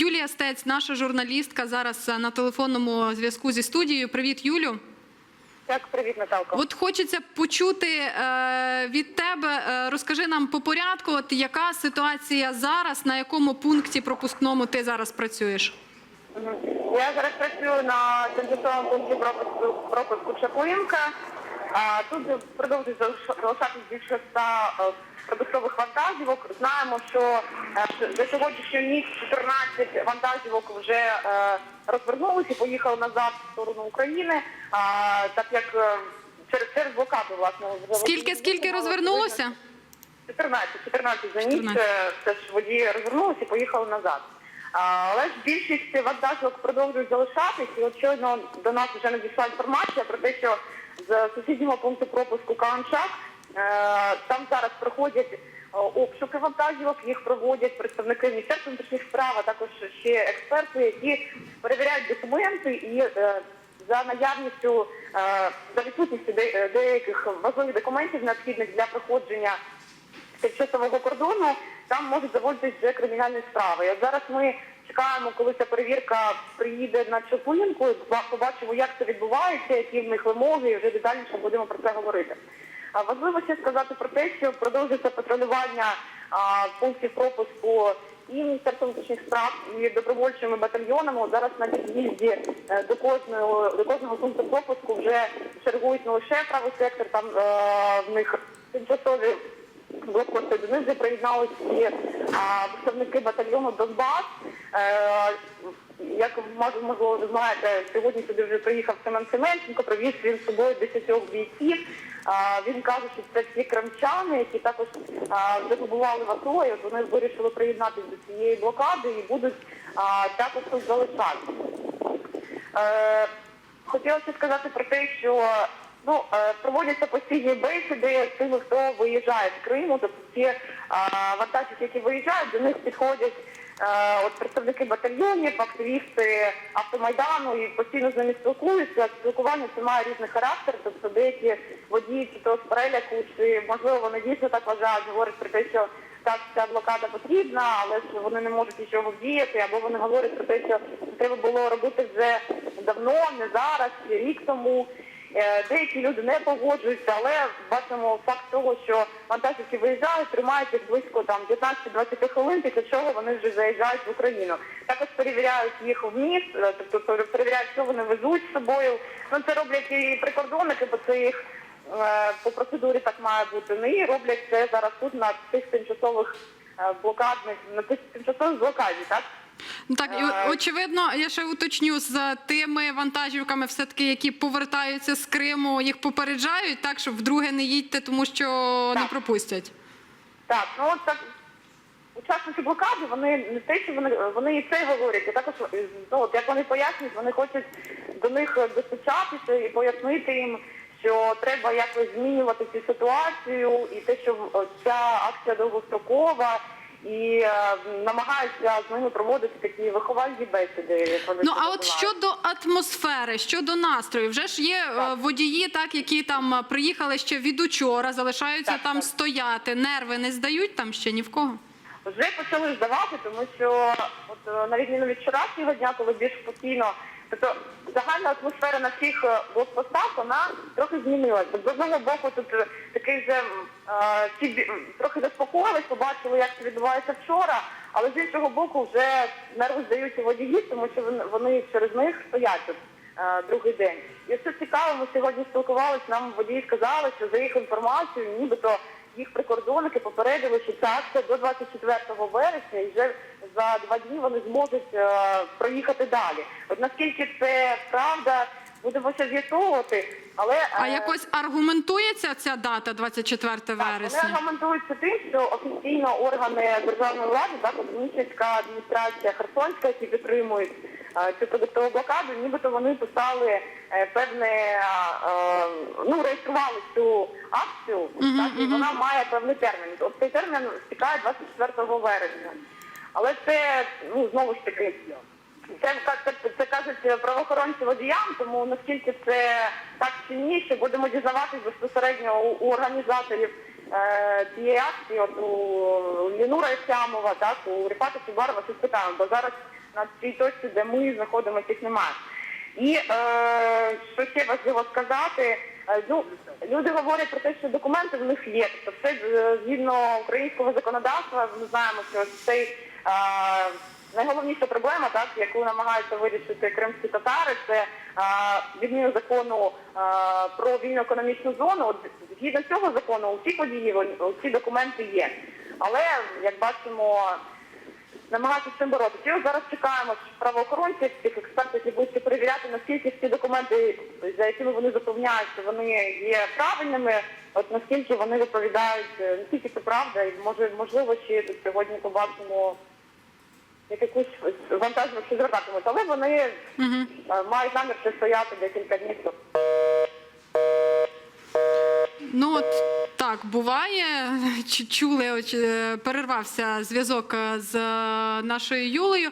Юлія Стець, наша журналістка, зараз е, на телефонному зв'язку зі студією. Привіт, Юлю. Так, привіт, Наталко. От хочеться почути е, від тебе. Е, розкажи нам по порядку, от яка ситуація зараз, на якому пункті пропускному ти зараз працюєш? Я зараз працюю на тимчасовому пункті пропуску, пропуску Чаплинка. А, тут продовжують залиш- залишатись більше ста е, продуктових вантажівок. Знаємо, що е, за сьогоднішню ніч 14 вантажівок вже е, розвернулися поїхали назад в сторону України. Так як через, через блокаду, власне, Скільки скільки розвернулося? 14, 14 за ніч 14. е, ж водії розвернулися поїхали назад. Але ж більшість вантажівок продовжують залишатись, і от щойно до нас вже надійшла інформація про те, що з сусіднього пункту пропуску Каланчак е, там зараз проходять е, обшуки вантажівок, їх проводять представники Міністерства внутрішніх справ, а також ще експерти, які перевіряють документи і е, за наявністю, за відсутністю деяких важливих документів, необхідних для проходження тимчасового кордону, там можуть заводитись вже кримінальні справи. От зараз ми чекаємо, коли ця перевірка приїде на Чопинку, побачимо, як це відбувається, які в них вимоги, і вже детальніше будемо про це говорити. Важливо ще сказати про те, що продовжується патрулювання пунктів пропуску і Міністерством внутрішніх справ, і добровольчими батальйонами. Зараз на під'їзді е, до кожного до кожного пункту пропуску вже чергують не лише правий сектор, там е, в них тимчасові блокпости до них приєдналися представники батальйону Донбас. Е, як можливо ви знаєте, сьогодні сюди вже приїхав Семен Семенченко, привіз він з собою 10 бійців. Він каже, що це всі кримчани, які також вже побували в АТО, і от вони вирішили приєднатися до цієї блокади і будуть також тут залишатися. Е, хотіла ще сказати про те, що ну, е, проводяться постійні бесіди з тими, хто виїжджає з Криму, тобто ті е, вантажівки, які виїжджають, до них підходять е, от представники батальйонів, активісти автомайдану і постійно з ними спілкуються. Спілкування це має різний характер, тобто деякі водії чи то з переляку, чи можливо вони дійсно так вважають, говорять про те, що так ця блокада потрібна, але ж вони не можуть нічого вдіяти, або вони говорять про те, що треба було робити вже давно, не зараз, рік тому. Е, Деякі люди не погоджуються, але бачимо факт того, що вантажівки виїжджають, тримають їх близько там 15-20 хвилин, після чого вони вже заїжджають в Україну. Також перевіряють їх вміст, е, тобто перевіряють, що вони везуть з собою. Ну це роблять і прикордонники, бо це їх Е, по процедурі так має бути. Ну і роблять це зараз тут на тих тимчасових блокадних, на тих тимчасових блокаді, так? Ну, Так, і Е, очевидно, я ще уточню з тими вантажівками, все таки, які повертаються з Криму, їх попереджають, так щоб вдруге не їдьте, тому що не пропустять. Так, ну от так. Учасники блокади, вони не те, що вони, вони і це говорять, а також е, ну, от як вони пояснюють, вони хочуть до них достучатися і пояснити їм, що треба якось змінювати цю ситуацію, і те, що е, ця акція довгострокова, і е, намагаються з ними проводити такі виховальні бесіди. Ну а от щодо атмосфери, щодо настрою, вже ж є е, Так. водії, так які там е, приїхали ще від учора, залишаються Так, там так. стояти. Нерви не здають там ще ні в кого. Вже почали здавати, тому що от на відміну від вчорашнього дня, коли більш спокійно, тобто загальна атмосфера на всіх е, блокпостах вона трохи змінилася. З одного боку тут е, такий вже е, бі- м, трохи заспокоїлись, побачили, як це відбувається вчора, але з іншого боку вже нерви здаються водії, тому що вони- через них стоять тут е, другий день. І це цікаво, ми сьогодні спілкувалися, нам водії сказали, що за їх інформацією, нібито їх прикордонники попередили, що ця акція до 24 вересня і вже за два дні вони зможуть е, проїхати далі. От наскільки це правда, будемо ще з'ясовувати, але А е, якось аргументується ця дата, 24 так, вони вересня? аргументуються тим, що офіційно органи державної влади, так, от адміністрація Херсонська, які підтримують е, цю продуктову блокаду, нібито вони писали е, певне, ну, реєстрували цю акцію, так, і вона має певний термін. От цей термін стікає 24 вересня. Але це, ну, знову ж таки, це, це, це кажуть правоохоронці водіям, тому наскільки це так чи ні, що будемо дізнаватись безпосередньо у, у організаторів е, цієї акції, от у Лінура Ісямова, так, у Ріпата Чубарова, щось питаємо, бо зараз на цій точці, де ми знаходимося, їх немає. І е, що ще важливо сказати, е, ну, люди говорять про те, що документи в них є. Тобто все е, згідно українського законодавства, ми знаємо, що цей найголовніша проблема, так, яку намагаються вирішити кримські татари, це відміну закону про вільну економічну зону. Згідно цього закону, усі події, усі документи є. Але, як бачимо, намагатися з цим боротися. Зараз чекаємо правоохоронців, тих експертів, які будуть перевіряти, наскільки всі документи, за якими вони заповняються, вони є правильними, от наскільки вони відповідають, е, наскільки це правда, і може можливо тут сьогодні побачимо якусь вантажівку звертатимуть. Але вони е, мають намір стояти декілька днів. Ну от так буває. Чули, перервався зв'язок е, з е, нашою Юлею.